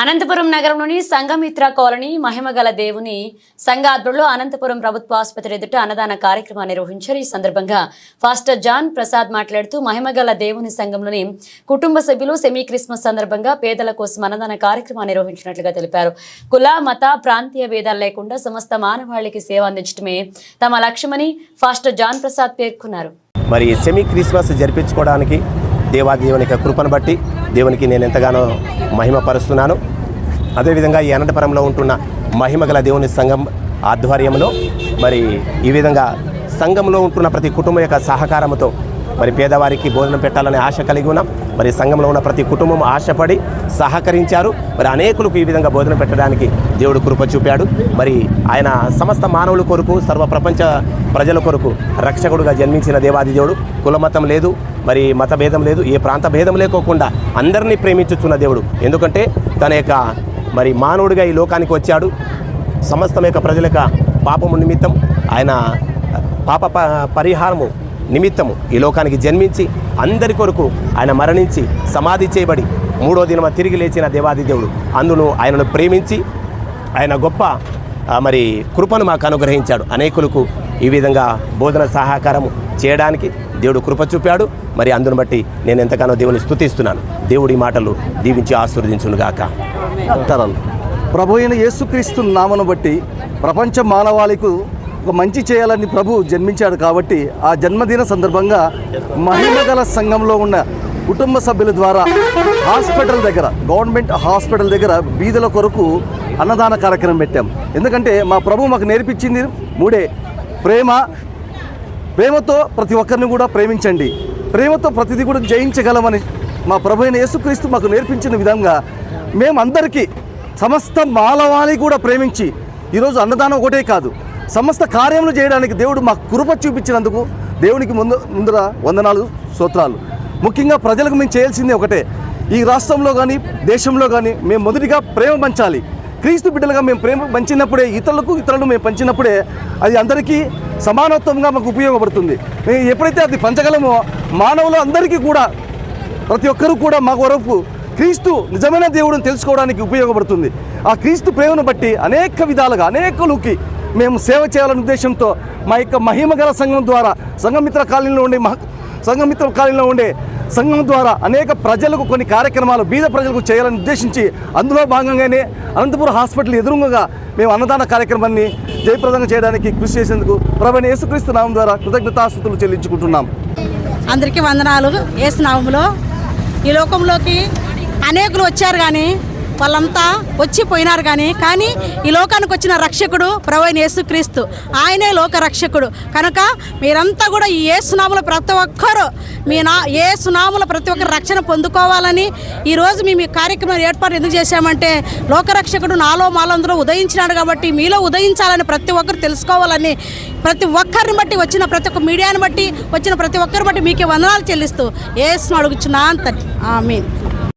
అనంతపురం నగరంలోని సంఘమిత్ర కాలనీ మహిమగల దేవుని సంఘాధ్వర్యంలో అనంతపురం ప్రభుత్వ ఆసుపత్రి ఎదుట అన్నదాన కార్యక్రమాన్ని నిర్వహించారు. ఈ సందర్భంగా ఫాస్టర్ జాన్ ప్రసాద్ మాట్లాడుతూ మహిమగల దేవుని సంఘంలోని కుటుంబ సభ్యులు సెమీ క్రిస్మస్ సందర్భంగా పేదల కోసం అన్నదాన కార్యక్రమాన్ని నిర్వహించినట్లుగా తెలిపారు. కుల మత ప్రాంతీయ భేదాలు లేకుండా సమస్త మానవాళికి సేవ అందించడమే తమ లక్ష్యమని ఫాస్టర్ జాన్ ప్రసాద్ పేర్కొన్నారు. మరి సెమీ క్రిస్మస్ జరిపించుకోవడానికి దేవాదేవుని కృపను బట్టి దేవునికి నేను ఎంతగానో మహిమపరుస్తున్నాను. అదేవిధంగా ఈ అనంతపురంలో ఉంటున్న మహిమగల దేవుని సంఘం ఆధ్వర్యంలో మరి ఈ విధంగా సంఘంలో ఉంటున్న ప్రతి కుటుంబం యొక్క సహకారంతో మరి పేదవారికి భోజనం పెట్టాలనే ఆశ కలిగి ఉన్నాం. మరి సంఘంలో ఉన్న ప్రతి కుటుంబం ఆశపడి సహకరించారు. మరి అనేకులకు ఈ విధంగా భోజనం పెట్టడానికి దేవుడు కృప చూపాడు. మరి ఆయన సమస్త మానవుల కొరకు సర్వ ప్రపంచ ప్రజల కొరకు రక్షకుడుగా జన్మించిన దేవాది దేవుడు. కులమతం లేదు మరి మత భేదం లేదు ఏ ప్రాంత భేదం లేకోకుండా అందరినీ ప్రేమించుచున్న దేవుడు. ఎందుకంటే తన యొక్క మరి మానవుడిగా ఈ లోకానికి వచ్చాడు. సమస్తం యొక్క ప్రజల యొక్క పాపము నిమిత్తం ఆయన పాప ప- పరిహారము నిమిత్తము ఈ లోకానికి జన్మించి అందరి కొరకు ఆయన మరణించి సమాధి చేయబడి మూడో దినమ తిరిగి లేచిన దేవాది దేవుడు. అందును ఆయనను ప్రేమించి ఆయన గొప్ప మరి కృపను మాకు అనుగ్రహించాడు. అనేకులకు ఈ విధంగా బోధన సహకారము చేయడానికి దేవుడు కృప చూపాడు. మరి అందును బట్టి నేను ఎంతగానో దేవుని స్థుతిస్తున్నాను దేవుడి మాటలు దీవించి ఆశీర్వదించునుగాక తరాలు ప్రభు అయిన యేసుక్రీస్తు నామను బట్టి ప్రపంచ మానవాళికు ఒక మంచి చేయాలని ప్రభు జన్మించాడు కాబట్టి ఆ జన్మదిన సందర్భంగా మహిళగల సంఘంలో ఉన్న కుటుంబ సభ్యుల ద్వారా హాస్పిటల్ దగ్గర గవర్నమెంట్ హాస్పిటల్ దగ్గర బీదల కొరకు అన్నదాన కార్యక్రమం పెట్టాం. ఎందుకంటే మా ప్రభు మాకు నేర్పించింది మూడే ప్రేమ ప్రేమతో ప్రతి ఒక్కరిని కూడా ప్రేమించండి. ప్రేమతో ప్రతిదీ కూడా జయించగలమని మా ప్రభు అయిన యేసుక్రీస్తు మాకు నేర్పించిన విధంగా మేమందరికీ సమస్త మానవాళి కూడా ప్రేమించి ఈరోజు అన్నదానం ఒకటే కాదు సమస్త కార్యములు చేయడానికి దేవుడు మాకు కృప చూపించినందుకు దేవునికి ముందు ముందర వందనాలు స్తోత్రాలు. ముఖ్యంగా ప్రజలకు మేము చేయాల్సింది ఒకటే. ఈ రాష్ట్రంలో కానీ దేశంలో కానీ మేము మొదటిగా ప్రేమ పంచాలి. క్రీస్తు బిడ్డలుగా మేము ప్రేమ పంచినప్పుడే ఇతరులకు ఇతరులు మేము పంచినప్పుడే అది అందరికీ సమానత్వంగా మాకు ఉపయోగపడుతుంది. మేము ఎప్పుడైతే అది పంచగలమో మానవులు అందరికీ కూడా ప్రతి ఒక్కరూ కూడా మా వరకు క్రీస్తు నిజమైన దేవుడిని తెలుసుకోవడానికి ఉపయోగపడుతుంది. ఆ క్రీస్తు ప్రేమను బట్టి అనేక విధాలుగా అనేకులకి మేము సేవ చేయాలనే ఉద్దేశంతో మా యొక్క మహిమగల సంఘం ద్వారా సంఘమిత్ర కాలనీలో ఉండే మహ సంఘమిత్ర కాలనీలో ఉండే సంఘం ద్వారా అనేక ప్రజలకు కొన్ని కార్యక్రమాలు బీద ప్రజలకు చేయాలని ఉద్దేశించి అందులో భాగంగానే అనంతపురం హాస్పిటల్ ఎదురుగా మేము అన్నదాన కార్యక్రమాన్ని జయప్రదంగా చేయడానికి కృషి చేసేందుకు ప్రభుని యేసుక్రీస్తు నామం ద్వారా కృతజ్ఞతాస్తుతులు చెల్లించుకుంటున్నాం. అందరికీ వందనాలు. ఏసునామంలో ఈ లోకంలోకి అనేకులు వచ్చారు కానీ వాళ్ళంతా వచ్చి పోయినారు కానీ కానీ ఈ లోకానికి వచ్చిన రక్షకుడు ప్రవైన యేసుక్రీస్తు. ఆయనే లోక రక్షకుడు. కనుక మీరంతా కూడా ఈ ఏసునాముల ప్రతి ఒక్కరు మీ నా ఏసునాముల ప్రతి ఒక్కరు రక్షణ పొందుకోవాలని ఈరోజు మేము ఈ కార్యక్రమం ఏర్పాటు ఎందుకు చేశామంటే లోకరక్షకుడు నాలో మాలందరూ ఉదయించినాడు కాబట్టి మీలో ఉదయించాలని ప్రతి ఒక్కరు తెలుసుకోవాలని ప్రతి ఒక్కరిని బట్టి వచ్చిన ప్రతి ఒక్క మీడియాని బట్టి వచ్చిన ప్రతి ఒక్కరిని బట్టి మీకే వందనాలు చెల్లిస్తూ ఏసును అడుగుచున్నా అంత ఆమె